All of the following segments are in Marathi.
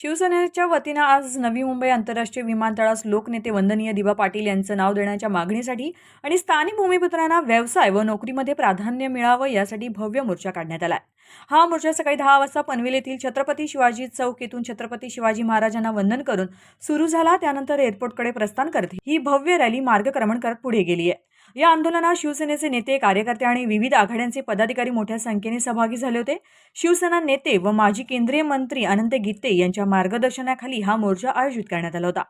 शिवसेनेच्या वतीनं आज नवी मुंबई आंतरराष्ट्रीय विमानतळास लोकनेते वंदनीय दिबा पाटील यांचं नाव देण्याच्या मागणीसाठी आणि स्थानिक भूमिपुत्रांना व्यवसाय व नोकरीमध्ये प्राधान्य मिळावं यासाठी भव्य मोर्चा काढण्यात आला हा मोर्चा सकाळी दहा वाजता पनवेल येथील छत्रपती शिवाजी चौक येथून छत्रपती शिवाजी महाराजांना वंदन करून सुरू झाला. त्यानंतर एअरपोर्टकडे प्रस्थान करत ही भव्य रॅली मार्गक्रमण करत पुढे गेली आहे या आंदोलनात शिवसेनेचे नेते कार्यकर्ते आणि विविध आघाड्यांचे पदाधिकारी मोठ्या संख्येने सहभागी झाले होते. शिवसेना नेते व माजी केंद्रीय मंत्री अनंत गीते यांच्या मार्गदर्शनाखाली हा मोर्चा आयोजित करण्यात आला होता.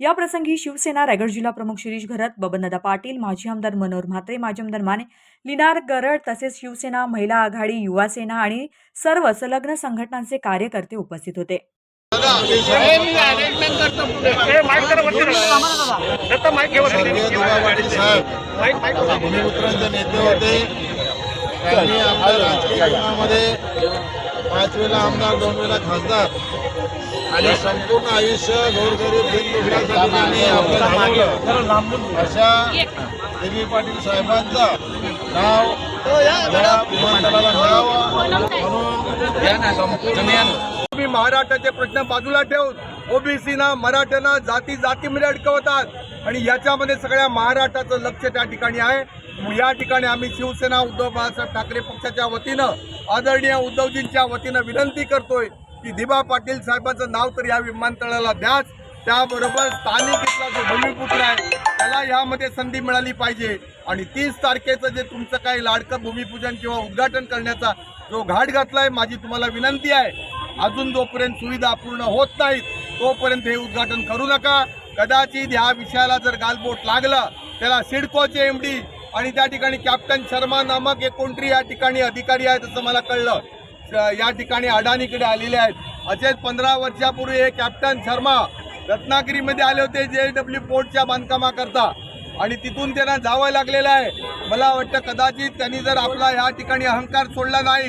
या प्रसंगी शिवसेना रायगड जिल्हा प्रमुख शिरीष घरत बबनदादा पाटील माजी आमदार मनोहर म्हात्रे माजी आमदार माने लिनार गरड तसेच शिवसेना महिला आघाडी युवा सेना आणि सर्व संलग्न संघटनांचे कार्यकर्ते उपस्थित होते स्वर्गीय दुबा पाटील साहेब भूमिपुत्रांचे नेते होते त्यांनी आपल्या राजकीय जीवनामध्ये पाच वेळा आमदार दोन वेळा खासदार. आणि संपूर्ण आयुष्य गोरगरीब हिंदुस्थानसाठी त्यांनी आपलं घालवलं अशा देवी पाटील साहेबांचा नाव या विमानतळाला मिळावं म्हणून संपूर्ण तुम्ही महाराष्ट्राचे प्रश्न बाजूला ठेवून ओबीसीना मराठ्यांना जाती जातीमध्ये अडकवतात. आणि याच्यामध्ये सगळ्या महाराष्ट्राचं लक्ष त्या ठिकाणी आहे. या ठिकाणी आम्ही शिवसेना उद्धव बाळासाहेब ठाकरे पक्षाच्या वतीनं आदरणीय उद्धवजींच्या वतीनं विनंती करतोय की दिबा पाटील साहेबांचं नाव तर या विमानतळाला द्याच. त्याबरोबर स्थानिक इथला जो भूमिपुत्र आहे त्याला यामध्ये संधी मिळाली पाहिजे. आणि तीस तारखेचं जे तुमचं काही लाडकं भूमिपूजन किंवा उद्घाटन करण्याचा जो घाट घातला आहे माझी तुम्हाला विनंती आहे. अजून जोपर्यंत सुविधा पूर्ण होत नाहीत तोपर्यंत हे उद्घाटन करू नका. कदाचित ह्या विषयाला जर गालबोट लागलं त्याला सिडकोचे एम डी आणि त्या ठिकाणी कॅप्टन शर्मा नामक एक कोणतरी या ठिकाणी अधिकारी आहेत असं मला कळलं. या ठिकाणी अडाणीकडे आलेले आहेत. असेच पंधरा वर्षापूर्वी हे कॅप्टन शर्मा रत्नागिरीमध्ये आले होते जे डब्ल्यू पोर्टच्या बांधकामाकरता. आणि तिथून त्यांना जावं लागलेलं आहे. मला वाटतं कदाचित त्यांनी जर आपला या ठिकाणी अहंकार सोडला नाही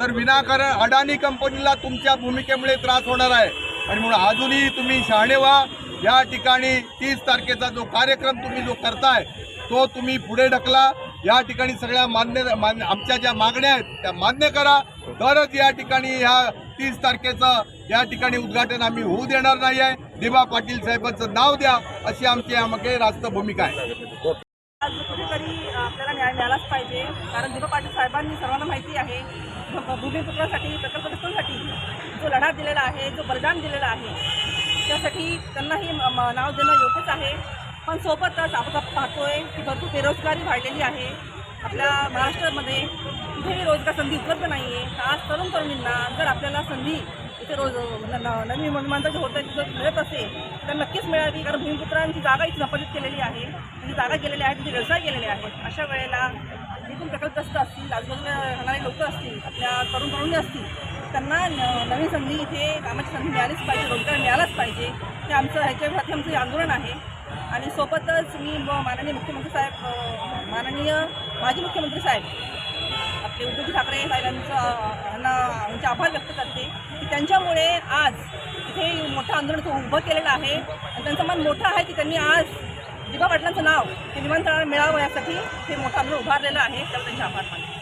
तर विनाकारण अडाणी कंपनीला तुमच्या भूमिकेमुळे त्रास होणार आहे. आणि म्हणून अजूनही तुम्ही शहाणे व्हा. या ठिकाणी तीस तारखेचा जो कार्यक्रम तुम्ही जो करताय तो तुम्ही पुढे ढकला. या ठिकाणी सगळ्या मान्य मान्य आमच्या ज्या मागण्या आहेत त्या मान्य करा. तरच या ठिकाणी ह्या तीस तारखेचं या ठिकाणी उद्घाटन आम्ही होऊ देणार नाही आहे दिबा पाटील साहेबांचं नाव द्या. अशी आमची यामध्ये रास्त भूमिका आहे. आपल्याला न्याय मिळालाच पाहिजे. कारण दिबा पाटील साहेबांनी सर्वांना माहिती आहे भ- भूमिपुत्रासाठी प्रकल्पग्रस्तांसाठी जो लढा दिलेला आहे जो बलिदान दिलेला आहे त्यासाठी त्यांनाही म- नाव देणं योग्यच आहे. पण सोबतच आपण पाहतोय की भरपूर बेरोजगारी वाढलेली आहे. आपल्या महाराष्ट्रामध्ये कुठेही रोजगार संधी उपलब्ध नाही आहे आज तरुण तरुणींना जर आपल्याला संधी इथे रोज न- नवीन विमानतळ होतं तिथं मिळत असेल तर नक्कीच मिळावी. कारण भूमिपुत्रांची जागा इथे संपादित केलेली आहे. ती जागा गेलेली आहे तिथे व्यवसाय गेलेले आहेत अशा वेळेला जिथून प्रकल्पग्रस्त असतील आजूबाजूला राहणारे लोक असतील आपल्या तरुण तरुणी असतील त्यांना न- नवीन संधी इथे कामाची संधी मिळालीच पाहिजे रोजगार मिळालाच पाहिजे. हे आमचं ह्याच्यासाठी आमचं आंदोलन आहे. आणि सोबतच मी ब- माननीय मुख्यमंत्री साहेब माननीय माजी मुख्यमंत्री साहेब आपले उद्धवजी ठाकरे साहेबांचं म्हणजे आभार व्यक्त करते की त्यांच्यामुळे आज इथे मोठं आंदोलन उभं केलेलं आहे. आणि त्यांचं मन मोठं आहे की त्यांनी आज दिबा पाटलांचं नाव हे विमानतळाला मिळावं यासाठी हे मोठं आंदोलन उभारलेलं आहे. त्यावर त्यांचे आभार मानले